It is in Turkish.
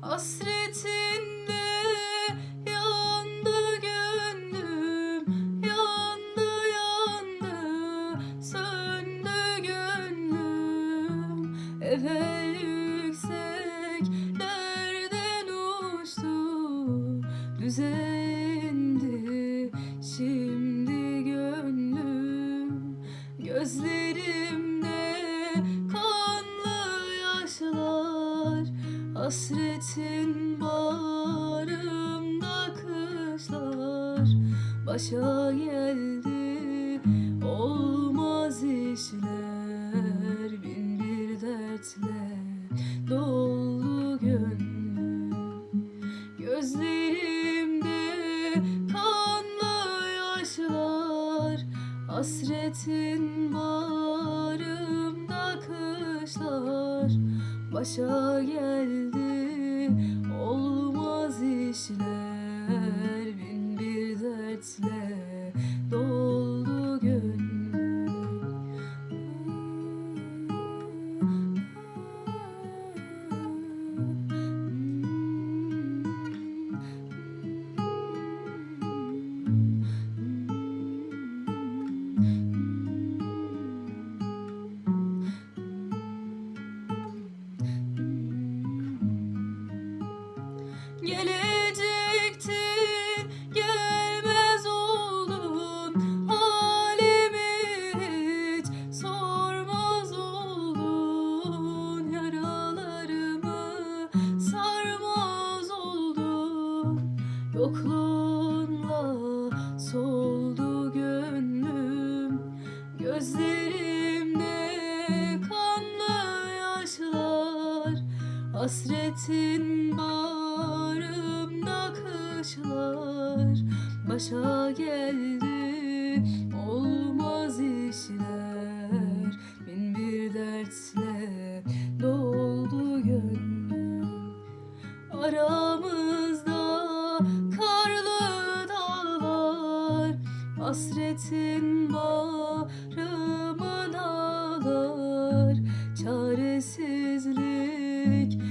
Hasretinle yandı gönlüm Yandı yandı söndü gönlüm. Evvel yükseklerden uçtu Düzendi Hasretin bağrımda kışlar. Başa geldi olmaz işler. Bin bir dertle doldu gönlüm. Gözlerimde kanlı yaşlar. Hasretin bağrımda kışlar. Başa geldi dertle doldu Gelecektin Yokluğunla soldu gönlüm. Gözlerimde kanlı yaşlar. Hasretin bağrımda kışlar. Başa geldi olmaz işler. Bin bir dertle doldu gönlüm. Aramızda Hasretin bağrımın ağlar Çaresizlik